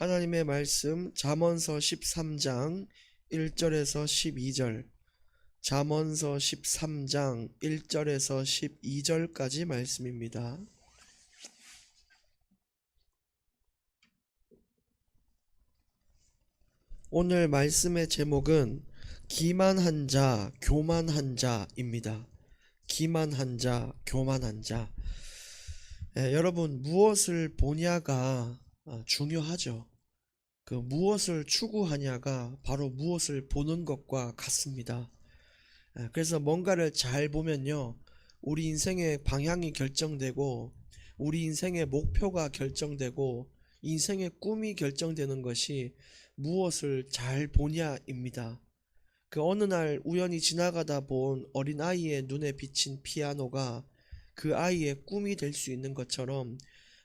하나님의 말씀 잠언서 13장 1절에서 12절 잠언서 13장 1절에서 12절까지 말씀입니다. 오늘 말씀의 제목은 기만한 자, 교만한 자입니다. 기만한 자, 교만한 자. 예, 여러분 무엇을 보냐가 아, 중요하죠. 그 무엇을 추구하냐가 바로 무엇을 보는 것과 같습니다. 예, 그래서 뭔가를 잘 보면요. 우리 인생의 방향이 결정되고 우리 인생의 목표가 결정되고 인생의 꿈이 결정되는 것이 무엇을 잘 보냐입니다. 그 어느 날 우연히 지나가다 본 어린 아이의 눈에 비친 피아노가 그 아이의 꿈이 될 수 있는 것처럼 어,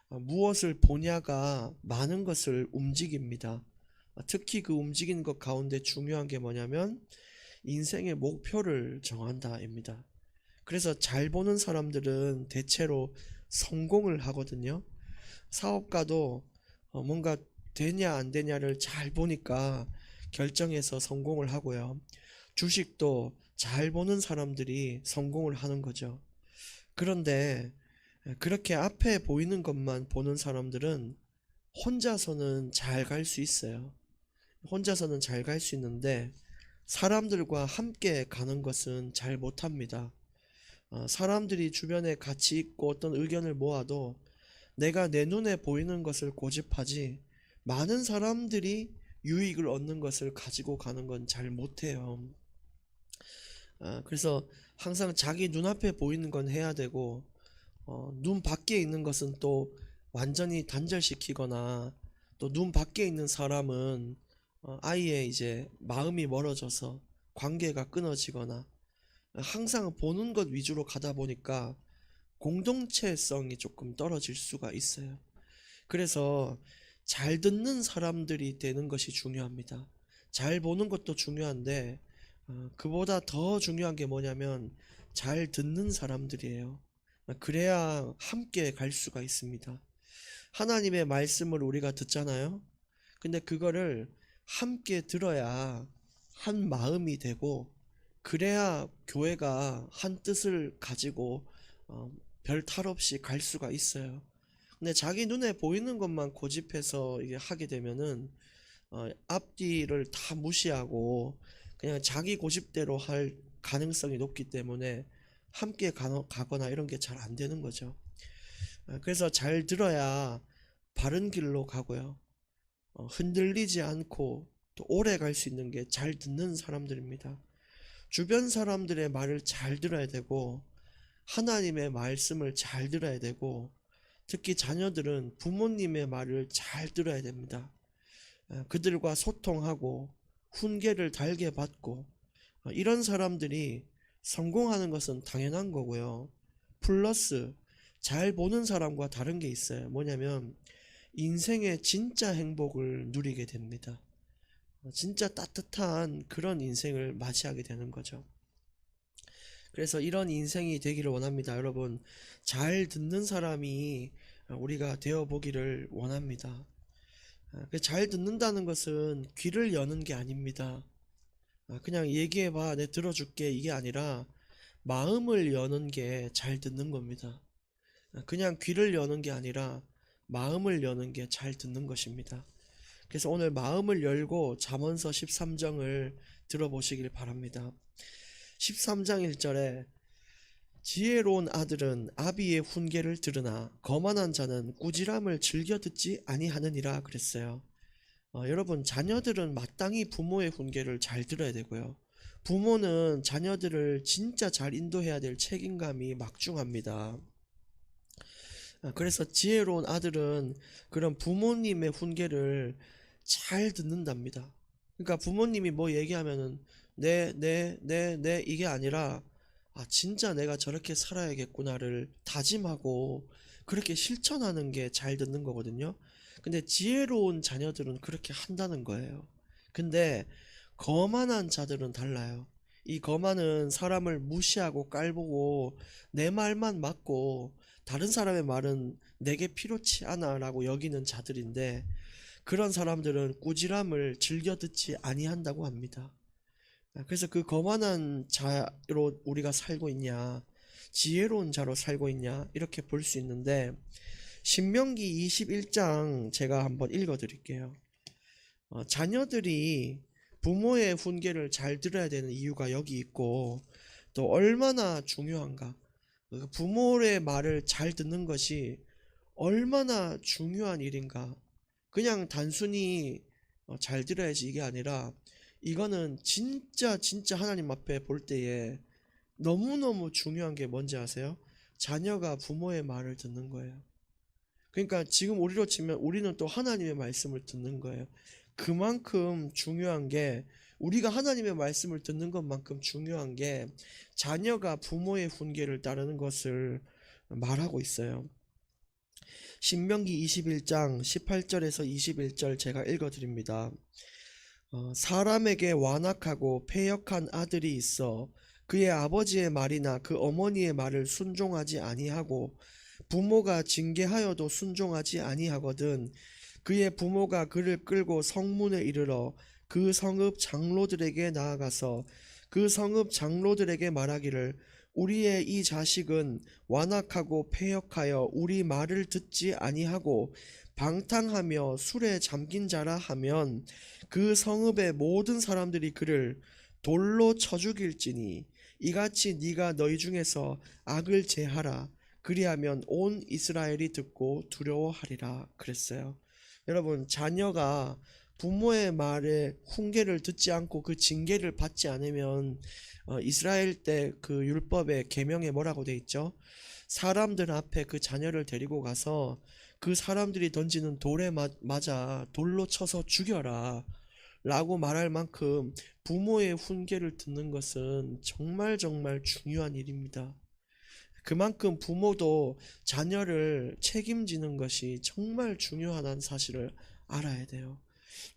무엇을 보냐가 많은 것을 움직입니다. 어, 특히 그 움직이는 것 가운데 중요한 게 뭐냐면 인생의 목표를 정한다입니다. 그래서 잘 보는 사람들은 대체로 성공을 하거든요. 사업가도 어, 뭔가 되냐 안 되냐를 잘 보니까 결정해서 성공을 하고요. 주식도 잘 보는 사람들이 성공을 하는 거죠. 그런데 그렇게 앞에 보이는 것만 보는 사람들은 혼자서는 잘 갈 수 있어요. 혼자서는 잘 갈 수 있는데 사람들과 함께 가는 것은 잘 못합니다. 어, 사람들이 주변에 같이 있고 어떤 의견을 모아도 내가 내 눈에 보이는 것을 고집하지 많은 사람들이 유익을 얻는 것을 가지고 가는 건 잘 못해요. 아, 그래서 항상 자기 눈앞에 보이는 건 해야 되고 어, 눈 밖에 있는 것은 또 완전히 단절시키거나 또 눈 밖에 있는 사람은 어, 아예 이제 마음이 멀어져서 관계가 끊어지거나 항상 보는 것 위주로 가다 보니까 공동체성이 조금 떨어질 수가 있어요. 그래서 잘 듣는 사람들이 되는 것이 중요합니다. 잘 보는 것도 중요한데 어, 그보다 더 중요한 게 뭐냐면 잘 듣는 사람들이에요. 그래야 함께 갈 수가 있습니다. 하나님의 말씀을 우리가 듣잖아요. 근데 그거를 함께 들어야 한 마음이 되고 그래야 교회가 한 뜻을 가지고 어, 별탈 없이 갈 수가 있어요. 근데 자기 눈에 보이는 것만 고집해서 이게 하게 되면은 어, 앞뒤를 다 무시하고 그냥 자기 고집대로 할 가능성이 높기 때문에 함께 가- 가거나 이런 게 잘 안 되는 거죠. 어, 그래서 잘 들어야 바른 길로 가고요. 어, 흔들리지 않고 또 오래 갈 수 있는 게 잘 듣는 사람들입니다. 주변 사람들의 말을 잘 들어야 되고 하나님의 말씀을 잘 들어야 되고 특히 자녀들은 부모님의 말을 잘 들어야 됩니다. 어, 그들과 소통하고 훈계를 달게 받고 어, 이런 사람들이 성공하는 것은 당연한 거고요. 플러스 잘 보는 사람과 다른 게 있어요. 뭐냐면 인생의 진짜 행복을 누리게 됩니다. 어, 진짜 따뜻한 그런 인생을 맞이하게 되는 거죠. 그래서 이런 인생이 되기를 원합니다. 여러분, 잘 듣는 사람이 우리가 되어 보기를 원합니다. 아, 그잘 듣는다는 것은 귀를 여는 게 아닙니다. 아, 그냥 얘기해봐, 내 들어줄게 이게 아니라 마음을 여는 게 잘 듣는 겁니다. 아, 그냥 귀를 여는 게 아니라 마음을 여는 게 잘 듣는 것입니다. 그래서 오늘 마음을 열고 잠언서 13장을 들어보시길 바랍니다. 13장 1절에 지혜로운 아들은 아비의 훈계를 들으나 거만한 자는 꾸지람을 즐겨 듣지 아니하느니라 그랬어요. 어, 여러분 자녀들은 마땅히 부모의 훈계를 잘 들어야 되고요. 부모는 자녀들을 진짜 잘 인도해야 될 책임감이 막중합니다. 아, 그래서 지혜로운 아들은 그런 부모님의 훈계를 잘 듣는답니다. 그러니까 부모님이 뭐 얘기하면은 네, 네, 네, 네 이게 아니라 아, 진짜 내가 저렇게 살아야겠구나를 다짐하고 그렇게 실천하는 게 잘 듣는 거거든요. 근데 지혜로운 자녀들은 그렇게 한다는 거예요. 근데 거만한 자들은 달라요. 이 거만은 사람을 무시하고 깔보고 내 말만 맞고 다른 사람의 말은 내게 필요치 않아라고 여기는 자들인데 그런 사람들은 꾸지람을 즐겨 듣지 아니한다고 합니다. 아, 그래서 그 거만한 자로 우리가 살고 있냐, 지혜로운 자로 살고 있냐, 이렇게 볼 수 있는데, 신명기 21장 제가 한번 읽어 드릴게요. 어, 자녀들이 부모의 훈계를 잘 들어야 되는 이유가 여기 있고, 또 얼마나 중요한가. 그 부모의 말을 잘 듣는 것이 얼마나 중요한 일인가. 그냥 단순히 어, 잘 들어야지 이게 아니라 이거는 진짜 진짜 하나님 앞에 볼 때에 너무너무 중요한 게 뭔지 아세요? 자녀가 부모의 말을 듣는 거예요. 그러니까 지금 우리로 치면 우리는 또 하나님의 말씀을 듣는 거예요. 그만큼 중요한 게 우리가 하나님의 말씀을 듣는 것만큼 중요한 게 자녀가 부모의 훈계를 따르는 것을 말하고 있어요. 신명기 21장 18절에서 21절 제가 읽어 드립니다. 어, 사람에게 완악하고 패역한 아들이 있어 그의 아버지의 말이나 그 어머니의 말을 순종하지 아니하고 부모가 징계하여도 순종하지 아니하거든 그의 부모가 그를 끌고 성문에 이르러 그 성읍 장로들에게 나아가서 그 성읍 장로들에게 말하기를 우리의 이 자식은 완악하고 패역하여 우리 말을 듣지 아니하고 방탕하며 술에 잠긴 자라 하면 그 성읍의 모든 사람들이 그를 돌로 쳐 죽일지니 이같이 네가 너희 중에서 악을 제하라 그리하면 온 이스라엘이 듣고 두려워하리라 그랬어요. 여러분 자녀가 부모의 말에 훈계를 듣지 않고 그 징계를 받지 않으면 어, 이스라엘 때 그 율법의 계명에 뭐라고 돼 있죠? 사람들 앞에 그 자녀를 데리고 가서 그 사람들이 던지는 돌에 마- 맞아 돌로 쳐서 죽여라 라고 말할 만큼 부모의 훈계를 듣는 것은 정말 정말 중요한 일입니다. 그만큼 부모도 자녀를 책임지는 것이 정말 중요하다는 사실을 알아야 돼요.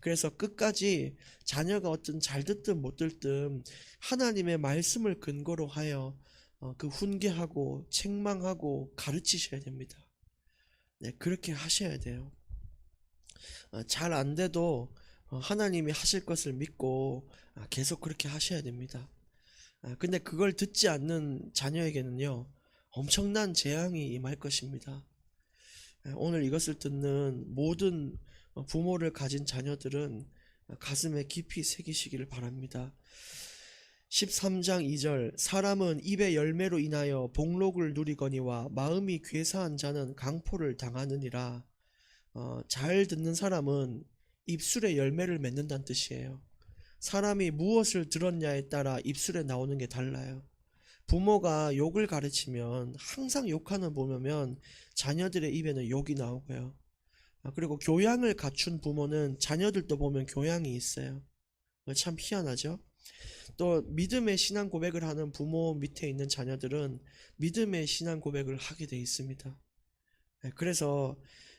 그래서 끝까지 자녀가 어떤 잘 듣든 못 듣든 하나님의 말씀을 근거로 하여 어, 그 훈계하고 책망하고 가르치셔야 됩니다. 네, 그렇게 하셔야 돼요. 잘 안 돼도 어, 하나님이 하실 것을 믿고 아, 계속 그렇게 하셔야 됩니다. 아, 근데 그걸 듣지 않는 자녀에게는요, 엄청난 재앙이 임할 것입니다. 아, 오늘 이것을 듣는 모든 어, 부모를 가진 자녀들은 가슴에 깊이 새기시기를 바랍니다. 13장 2절 사람은 입의 열매로 인하여 복록을 누리거니와 마음이 괴사한 자는 강포를 당하느니라. 어, 잘 듣는 사람은 입술의 열매를 맺는다는 뜻이에요. 사람이 무엇을 들었냐에 따라 입술에 나오는 게 달라요. 부모가 욕을 가르치면 항상 욕하는 부모면 자녀들의 입에는 욕이 나오고요. 아, 그리고 교양을 갖춘 부모는 자녀들도 보면 교양이 있어요. 참 희한하죠? 또 믿음의 신앙 고백을 하는 부모 밑에 있는 자녀들은 믿음의 신앙 고백을 하게 돼 있습니다. 네, 그래서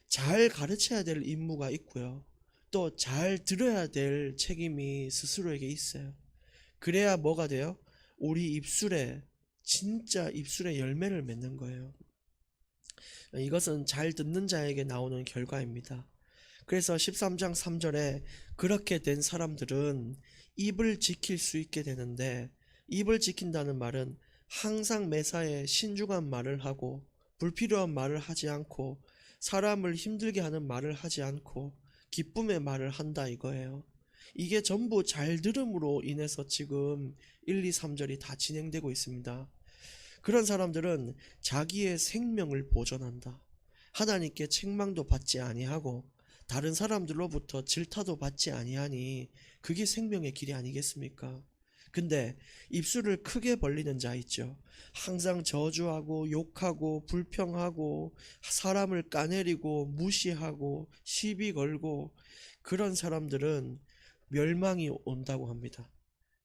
잘 가르쳐야 될 임무가 있고요. 또 잘 들어야 될 책임이 스스로에게 있어요. 그래야 뭐가 돼요? 우리 입술에 진짜 입술에 열매를 맺는 거예요. 이것은 잘 듣는 자에게 나오는 결과입니다. 그래서 13장 3절에 그렇게 된 사람들은 입을 지킬 수 있게 되는데 입을 지킨다는 말은 항상 매사에 신중한 말을 하고 불필요한 말을 하지 않고 사람을 힘들게 하는 말을 하지 않고 기쁨의 말을 한다 이거예요. 이게 전부 잘 들음으로 인해서 지금 1, 2, 3절이 다 진행되고 있습니다. 그런 사람들은 자기의 생명을 보존한다. 하나님께 책망도 받지 아니하고 다른 사람들로부터 질타도 받지 아니하니 그게 생명의 길이 아니겠습니까? 근데 입술을 크게 벌리는 자 있죠. 항상 저주하고 욕하고 불평하고 사람을 까내리고 무시하고 시비 걸고 그런 사람들은 멸망이 온다고 합니다.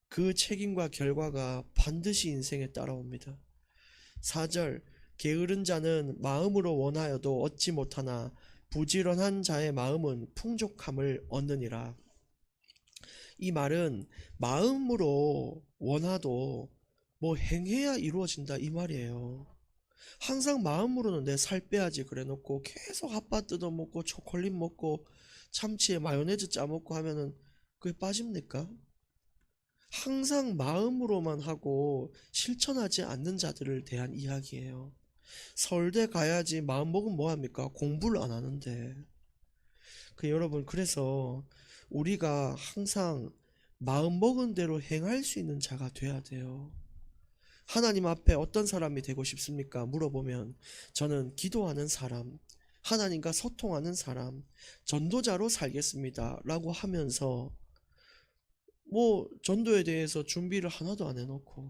그 책임과 결과가 반드시 인생에 따라옵니다. 4절 게으른 자는 마음으로 원하여도 얻지 못하나 부지런한 자의 마음은 풍족함을 얻느니라. 이 말은 마음으로 원하도 뭐 행해야 이루어진다 이 말이에요. 항상 마음으로는 내 살 빼야지 그래 놓고 계속 핫바 뜯어 먹고 초콜릿 먹고 참치에 마요네즈 짜 먹고 하면은 그게 빠집니까? 항상 마음으로만 하고 실천하지 않는 자들을 대한 이야기예요. 서울대 가야지 마음먹으면 뭐합니까? 공부를 안 하는데. 그 여러분, 그래서 우리가 항상 마음먹은 대로 행할 수 있는 자가 돼야 돼요. 하나님 앞에 어떤 사람이 되고 싶습니까? 물어보면 저는 기도하는 사람, 하나님과 소통하는 사람, 전도자로 살겠습니다. 라고 하면서 뭐 전도에 대해서 준비를 하나도 안 해놓고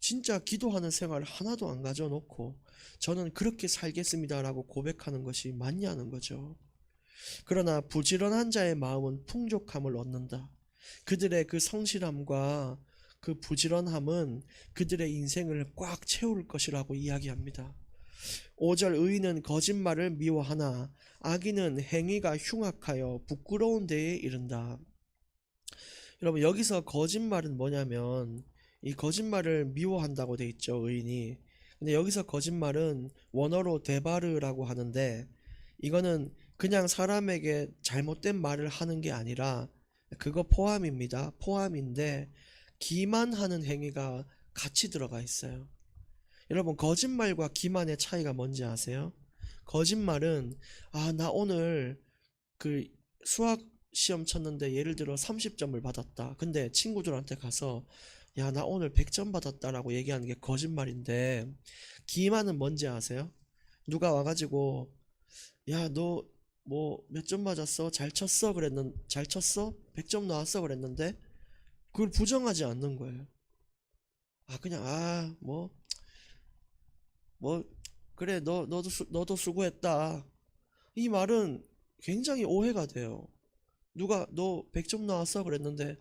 진짜 기도하는 생활을 하나도 안 가져놓고 저는 그렇게 살겠습니다라고 고백하는 것이 맞냐는 거죠. 그러나 부지런한 자의 마음은 풍족함을 얻는다. 그들의 그 성실함과 그 부지런함은 그들의 인생을 꽉 채울 것이라고 이야기합니다. 5절 의인은 거짓말을 미워하나 악인은 행위가 흉악하여 부끄러운 데에 이른다. 여러분 여기서 거짓말은 뭐냐면 이 거짓말을 미워한다고 돼 있죠 의인이. 근데 여기서 거짓말은 원어로 데바르라고 하는데 이거는 그냥 사람에게 잘못된 말을 하는 게 아니라 그거 포함입니다. 포함인데 기만하는 행위가 같이 들어가 있어요. 여러분 거짓말과 기만의 차이가 뭔지 아세요? 거짓말은 아 나 오늘 그 수학 시험 쳤는데 예를 들어 30점을 받았다. 근데 친구들한테 가서 야, 나 오늘 100점 받았다라고 얘기하는 게 거짓말인데 기만은 뭔지 아세요? 누가 와가지고 야, 너 뭐 몇 점 맞았어? 잘 쳤어? 그랬는 잘 쳤어? 100점 나왔어? 그랬는데 그걸 부정하지 않는 거예요. 아, 그냥 아, 뭐뭐 그래 너 너도 수, 너도 수고했다. 이 말은 굉장히 오해가 돼요. 누가 너 100점 나왔어? 그랬는데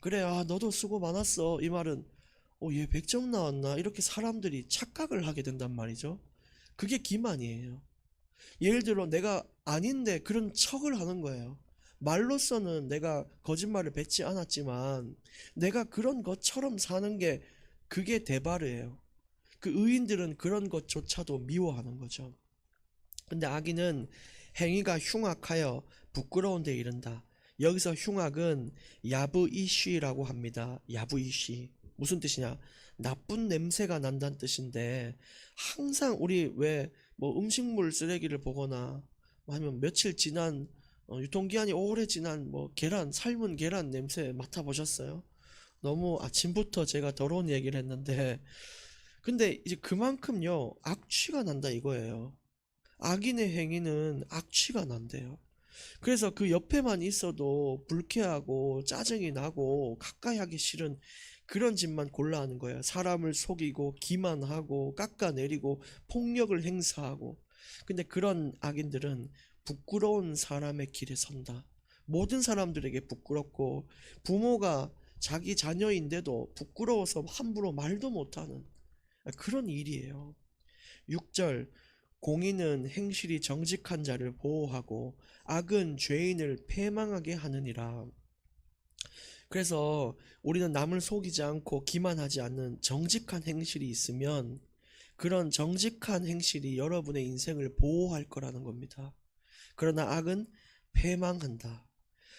그래 아 너도 수고 많았어. 이 말은 어얘 100점 나왔나? 이렇게 사람들이 착각을 하게 된단 말이죠. 그게 기만이에요. 예를 들어 내가 아닌데 그런 척을 하는 거예요. 말로서는 내가 거짓말을 뱉지 않았지만 내가 그런 것처럼 사는 게 그게 대바르예요. 그 의인들은 그런 것조차도 미워하는 거죠. 근데 악인은 행위가 흉악하여 부끄러운 데 이른다. 여기서 흉악은 야브이쉬라고 합니다. 야브이쉬. 무슨 뜻이냐? 나쁜 냄새가 난다는 뜻인데 항상 우리 왜 뭐 음식물 쓰레기를 보거나 아니면 며칠 지난 어, 유통기한이 오래 지난 뭐 계란 삶은 계란 냄새 맡아보셨어요? 너무 아침부터 제가 더러운 얘기를 했는데 근데 이제 그만큼요 악취가 난다 이거예요. 악인의 행위는 악취가 난대요. 그래서 그 옆에만 있어도 불쾌하고 짜증이 나고 가까이 하기 싫은 그런 짓만 골라 하는 거예요. 사람을 속이고 기만하고 깎아내리고 폭력을 행사하고. 근데 그런 악인들은 부끄러운 사람의 길에 선다. 모든 사람들에게 부끄럽고 부모가 자기 자녀인데도 부끄러워서 함부로 말도 못하는 그런 일이에요. 6절 공의는 행실이 정직한 자를 보호하고 악은 죄인을 패망하게 하느니라. 그래서 우리는 남을 속이지 않고 기만하지 않는 정직한 행실이 있으면 그런 정직한 행실이 여러분의 인생을 보호할 거라는 겁니다. 그러나 악은 패망한다.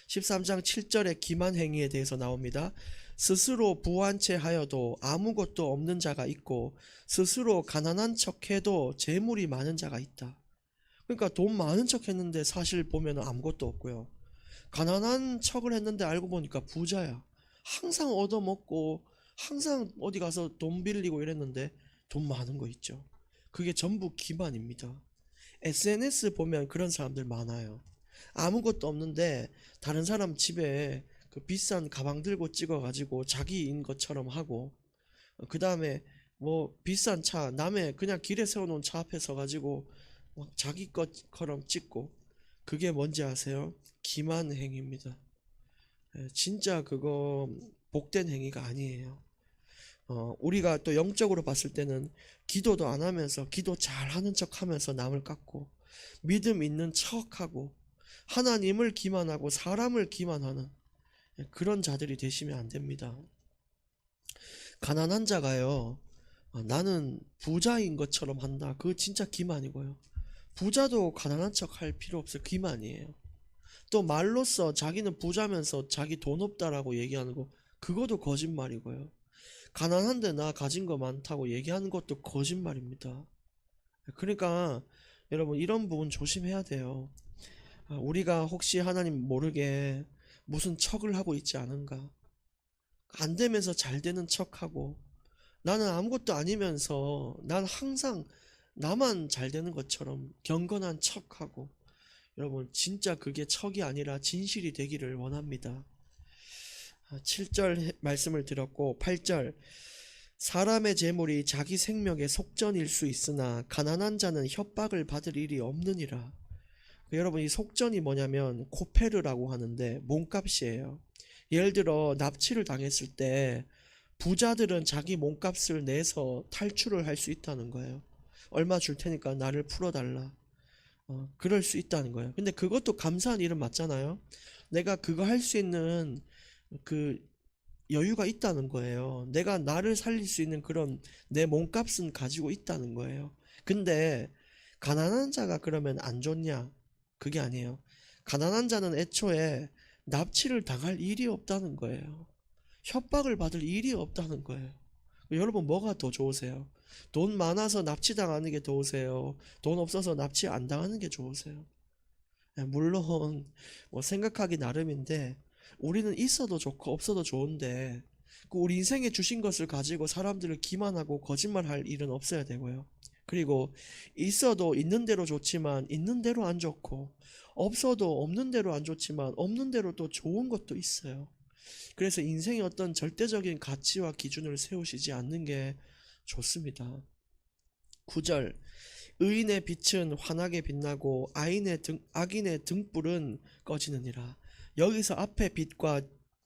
13장 7절의 기만 행위에 대해서 나옵니다. 스스로 부한 채 하여도 아무것도 없는 자가 있고 스스로 가난한 척해도 재물이 많은 자가 있다. 그러니까 돈 많은 척 했는데 사실 보면 아무것도 없고요. 가난한 척을 했는데 알고 보니까 부자야. 항상 얻어먹고 항상 어디 가서 돈 빌리고 이랬는데 돈 많은 거 있죠. 그게 전부 기만입니다. SNS 보면 그런 사람들 많아요. 아무것도 없는데 다른 사람 집에 그 비싼 가방 들고 찍어가지고 자기인 것처럼 하고 그 다음에 뭐 비싼 차 남의 그냥 길에 세워놓은 차 앞에 서가지고 막 자기 것처럼 찍고 그게 뭔지 아세요? 기만 행위입니다. 예, 진짜 그거 복된 행위가 아니에요. 어, 우리가 또 영적으로 봤을 때는 기도도 안 하면서 기도 잘 하는 척 하면서 남을 깎고 믿음 있는 척 하고 하나님을 기만하고 사람을 기만하는 그런 자들이 되시면 안 됩니다. 가난한 자가요, 어, 나는 부자인 것처럼 한다. 그거 진짜 기만이고요. 부자도 가난한 척 할 필요 없어요. 기만이에요. 또 말로써 자기는 부자면서 자기 돈 없다라고 얘기하는 거 그것도 거짓말이고요. 가난한데 나 가진 거 많다고 얘기하는 것도 거짓말입니다. 그러니까 여러분 이런 부분 조심해야 돼요. 아, 우리가 혹시 하나님 모르게 무슨 척을 하고 있지 않은가? 안 되면서 잘 되는 척하고 나는 아무것도 아니면서 난 항상 나만 잘 되는 것처럼 경건한 척하고 여러분 진짜 그게 척이 아니라 진실이 되기를 원합니다. 7절 말씀을 드렸고 8절 사람의 재물이 자기 생명의 속전일 수 있으나 가난한 자는 협박을 받을 일이 없느니라. 여러분 이 속전이 뭐냐면 코페르라고 하는데 몸값이에요. 예를 들어 납치를 당했을 때 부자들은 자기 몸값을 내서 탈출을 할 수 있다는 거예요. 얼마 줄 테니까 나를 풀어달라. 어, 그럴 수 있다는 거예요. 근데 그것도 감사한 일은 맞잖아요. 내가 그거 할 수 있는 그 여유가 있다는 거예요. 내가 나를 살릴 수 있는 그런 내 몸값은 가지고 있다는 거예요. 근데 가난한 자가 그러면 안 좋냐? 그게 아니에요. 가난한 자는 애초에 납치를 당할 일이 없다는 거예요. 협박을 받을 일이 없다는 거예요. 여러분 뭐가 더 좋으세요? 돈 많아서 납치 당하는 게 좋으세요? 돈 없어서 납치 안 당하는 게 좋으세요? 예, 물론 뭐 생각하기 나름인데 우리는 있어도 좋고 없어도 좋은데 그 우리 인생에 주신 것을 가지고 사람들을 기만하고 거짓말할 일은 없어야 되고요. 그리고 있어도 있는 대로 좋지만 있는 대로 안 좋고 없어도 없는 대로 안 좋지만 없는 대로 또 좋은 것도 있어요. 그래서 인생의 어떤 절대적인 가치와 기준을 세우시지 않는 게 좋습니다. 9절 의인의 빛은 환하게 빛나고 아인의 등, 악인의 등불은 꺼지느니라. 여기서 앞에 빛과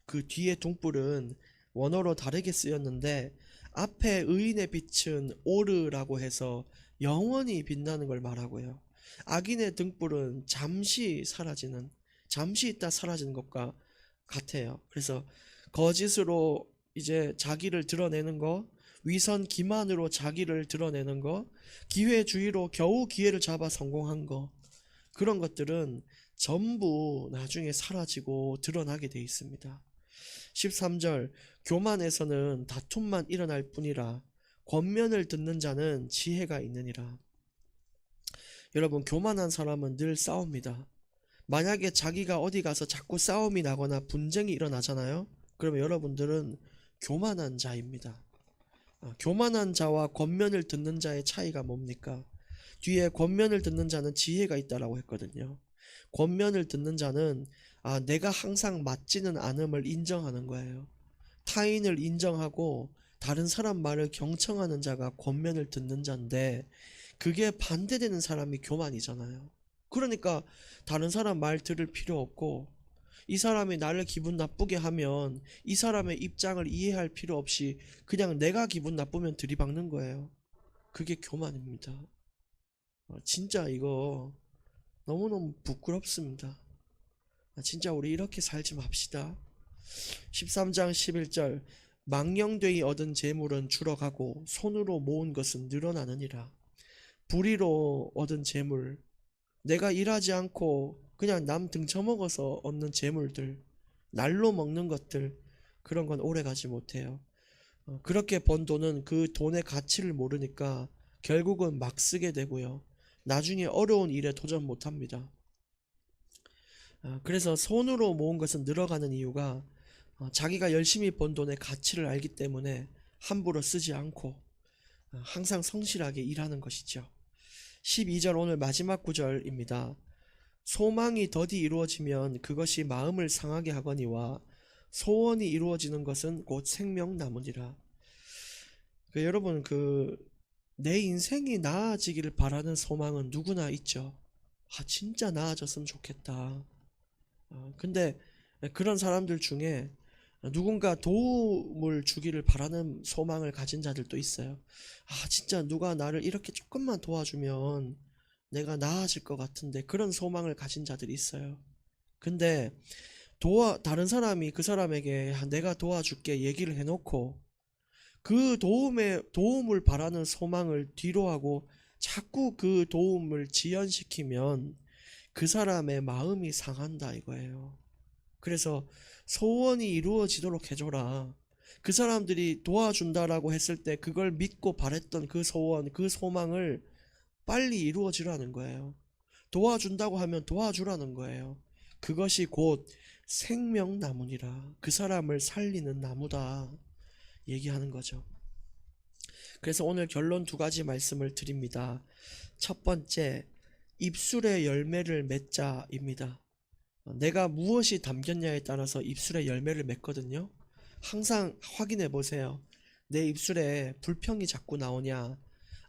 그 뒤에 등불은 원어로 다르게 쓰였는데 앞에 의인의 빛은 오르라고 해서 영원히 빛나는 걸 말하고요. 악인의 등불은 잠시 사라지는 잠시 있다 사라지는 것과 같아요. 그래서 거짓으로 이제 자기를 드러내는 거, 위선 기만으로 자기를 드러내는 거, 기회주의로 겨우 기회를 잡아 성공한 거, 그런 것들은 전부 나중에 사라지고 드러나게 돼 있습니다. 13절 교만에서는 다툼만 일어날 뿐이라 권면을 듣는 자는 지혜가 있느니라. 여러분 교만한 사람은 늘 싸웁니다. 만약에 자기가 어디 가서 자꾸 싸움이 나거나 분쟁이 일어나잖아요. 그러면 여러분들은 교만한 자입니다. 아, 교만한 자와 권면을 듣는 자의 차이가 뭡니까? 뒤에 권면을 듣는 자는 지혜가 있다라고 했거든요. 권면을 듣는 자는 아, 내가 항상 맞지는 않음을 인정하는 거예요. 타인을 인정하고 다른 사람 말을 경청하는 자가 권면을 듣는 자인데 그게 반대되는 사람이 교만이잖아요. 그러니까 다른 사람 말 들을 필요 없고 이 사람이 나를 기분 나쁘게 하면 이 사람의 입장을 이해할 필요 없이 그냥 내가 기분 나쁘면 들이박는 거예요. 그게 교만입니다. 어, 진짜 이거 너무너무 부끄럽습니다. 아, 진짜 우리 이렇게 살지 맙시다. 13장 11절 망령되이 얻은 재물은 줄어가고 손으로 모은 것은 늘어나느니라. 불의로 얻은 재물 내가 일하지 않고 그냥 남 등쳐먹어서 얻는 재물들 날로 먹는 것들 그런 건 오래 가지 못해요. 어, 그렇게 번 돈은 그 돈의 가치를 모르니까 결국은 막 쓰게 되고요. 나중에 어려운 일에 도전 못 합니다. 아, 그래서 손으로 모은 것은 늘어가는 이유가 어, 자기가 열심히 번 돈의 가치를 알기 때문에 함부로 쓰지 않고 어, 항상 성실하게 일하는 것이죠. 12절 오늘 마지막 구절입니다. 소망이 더디 이루어지면 그것이 마음을 상하게 하거니와 소원이 이루어지는 것은 곧 생명 나무니라. 그 여러분 그 내 인생이 나아지기를 바라는 소망은 누구나 있죠. 아 진짜 나아졌으면 좋겠다. 어, 근데 그런 사람들 중에 누군가 도움을 주기를 바라는 소망을 가진 자들도 있어요. 아, 진짜 누가 나를 이렇게 조금만 도와주면 내가 나아질 것 같은데 그런 소망을 가진 자들이 있어요. 근데 도와 다른 사람이 그 사람에게 아, 내가 도와줄게 얘기를 해놓고 그 도움에 도움을 바라는 소망을 뒤로 하고 자꾸 그 도움을 지연시키면 그 사람의 마음이 상한다 이거예요. 그래서 소원이 이루어지도록 해줘라. 그 사람들이 도와준다라고 했을 때 그걸 믿고 바랬던 그 소원, 그 소망을 빨리 이루어지라는 거예요. 도와준다고 하면 도와주라는 거예요. 그것이 곧 생명나무니라. 그 사람을 살리는 나무다. 얘기하는 거죠. 그래서 오늘 결론 두 가지 말씀을 드립니다. 첫 번째, 입술의 열매를 맺자입니다. 어, 내가 무엇이 담겼냐에 따라서 입술의 열매를 맺거든요. 항상 확인해 보세요. 내 입술에 불평이 자꾸 나오냐,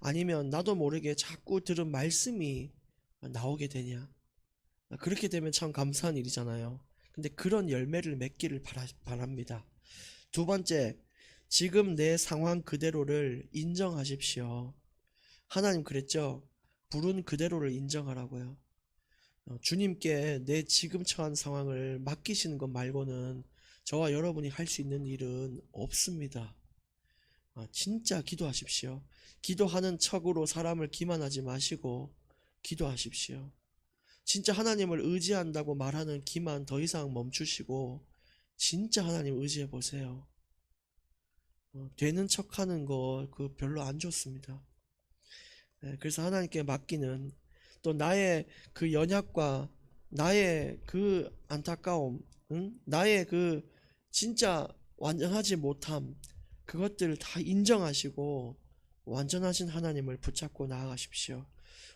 아니면 나도 모르게 자꾸 들은 말씀이 나오게 되냐. 그렇게 되면 참 감사한 일이잖아요. 근데 그런 열매를 맺기를 바랍니다. 두 번째, 지금 내 상황 그대로를 인정하십시오. 하나님 그랬죠? 부른 그대로를 인정하라고요. 어, 주님께 내 지금 처한 상황을 맡기시는 것 말고는 저와 여러분이 할 수 있는 일은 없습니다. 아, 진짜 기도하십시오. 기도하는 척으로 사람을 기만하지 마시고 기도하십시오. 진짜 하나님을 의지한다고 말하는 기만 더 이상 멈추시고 진짜 하나님 의지해 보세요. 어, 되는 척하는 거 그 별로 안 좋습니다. 네, 그래서 하나님께 맡기는 또 나의 그 연약과 나의 그 안타까움, 응? 나의 그 진짜 완전하지 못함 그것들을 다 인정하시고 완전하신 하나님을 붙잡고 나아가십시오.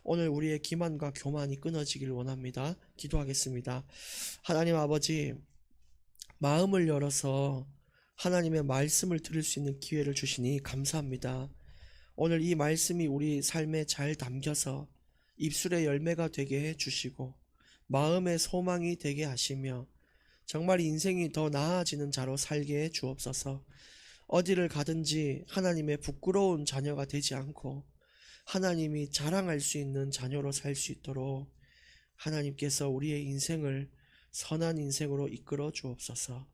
오늘 우리의 기만과 교만이 끊어지길 원합니다. 기도하겠습니다. 하나님 아버지, 마음을 열어서 하나님의 말씀을 들을 수 있는 기회를 주시니 감사합니다. 오늘 이 말씀이 우리 삶에 잘 담겨서 입술의 열매가 되게 해 주시고 마음의 소망이 되게 하시며 정말 인생이 더 나아지는 자로 살게 해 주옵소서. 어디를 가든지 하나님의 부끄러운 자녀가 되지 않고 하나님이 자랑할 수 있는 자녀로 살 수 있도록 하나님께서 우리의 인생을 선한 인생으로 이끌어 주옵소서.